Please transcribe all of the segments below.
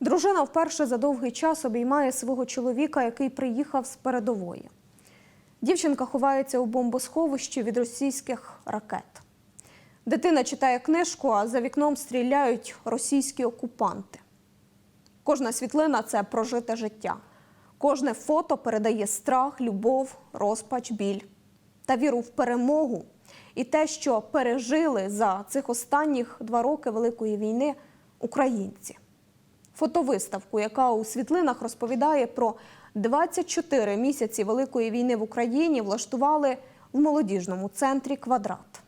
Дружина вперше за довгий час обіймає свого чоловіка, який приїхав з передової. Дівчинка ховається у бомбосховищі від російських ракет. Дитина читає книжку, а за вікном стріляють російські окупанти. Кожна світлина це прожите життя. Кожне фото передає страх, любов, розпач, біль та віру в перемогу. І те, що пережили за цих останніх два роки Великої війни українці. Фотовиставку, яка у світлинах розповідає про 24 місяці Великої війни в Україні, влаштували в молодіжному центрі Квадрат.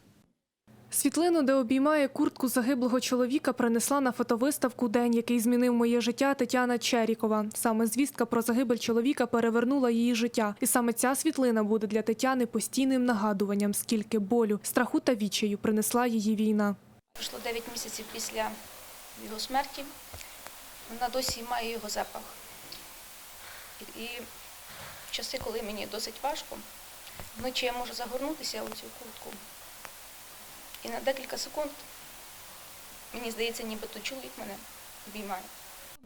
Світлину, де обіймає куртку загиблого чоловіка, принесла на фотовиставку День, який змінив моє життя Тетяна Черікова. Саме звістка про загибель чоловіка перевернула її життя. І саме ця світлина буде для Тетяни постійним нагадуванням, скільки болю, страху та відчаю принесла її війна. Пройшло 9 місяців після його смерті. Вона досі має його запах. І, в часи, коли мені досить важко, вночі я можу загорнутися у цю куртку. І на декілька секунд мені здається, нібито чоловік мене обіймає.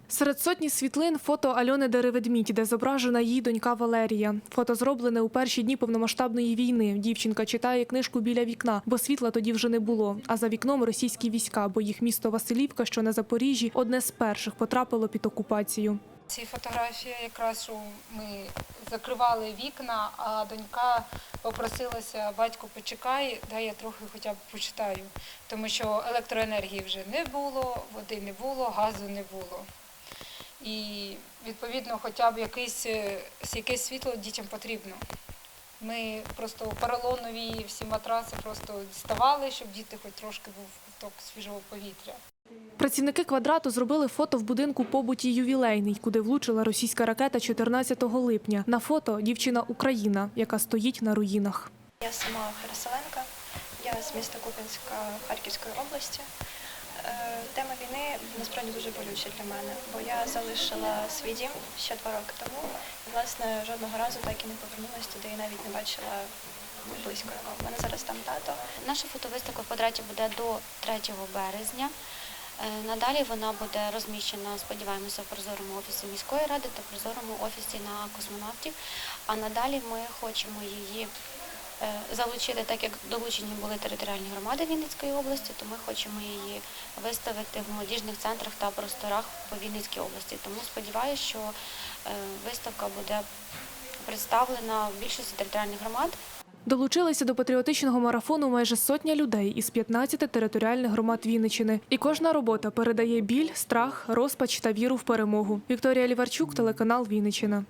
Серед сотні світлин фото Альони Дереведмідь, де зображена її донька Валерія. Фото зроблене у перші дні повномасштабної війни. Дівчинка читає книжку біля вікна, бо світла тоді вже не було. А за вікном російські війська, бо їх місто Василівка, що на Запоріжжі, одне з перших потрапило під окупацію. Ці фотографії якраз що ми закривали вікна, а донька попросилася, батько почекай, дай я трохи хоча б почитаю, тому що електроенергії вже не було, води не було, газу не було. І відповідно, хоча б якесь, е, якесь світло дітям потрібно. Ми просто поролонові всі матраси просто діставали, щоб діти хоч трошки був ковток свіжого повітря. Працівники квадрату зробили фото в будинку побуті ювілейний, куди влучила російська ракета 14 липня. На фото дівчина Україна, яка стоїть на руїнах. Я сама переселенка, я з міста Куп'янська Харківської області. Війни насправді дуже болюча для мене, бо я залишила свій дім ще два роки тому. І, власне, жодного разу так і не повернулася туди і навіть не бачила близько. У мене зараз там тато. Наша фотовиставка в квадраті буде до 3 березня. Е, Надалі вона буде розміщена, сподіваємося, в прозорому офісі міської ради та прозорому офісі на космонавтів. А надалі ми хочемо її е, залучити, так як долучені були територіальні громади Вінницької області, то ми хочемо її виставити в молодіжних центрах та просторах по Вінницькій області. Тому сподіваюся, що е, виставка буде представлена в більшості територіальних громад. Долучилися до патріотичного марафону майже сотня людей із 15 територіальних громад Вінничини. І кожна робота передає біль, страх, розпач та віру в перемогу. Вікторія Ліварчук, телеканал Вінничина.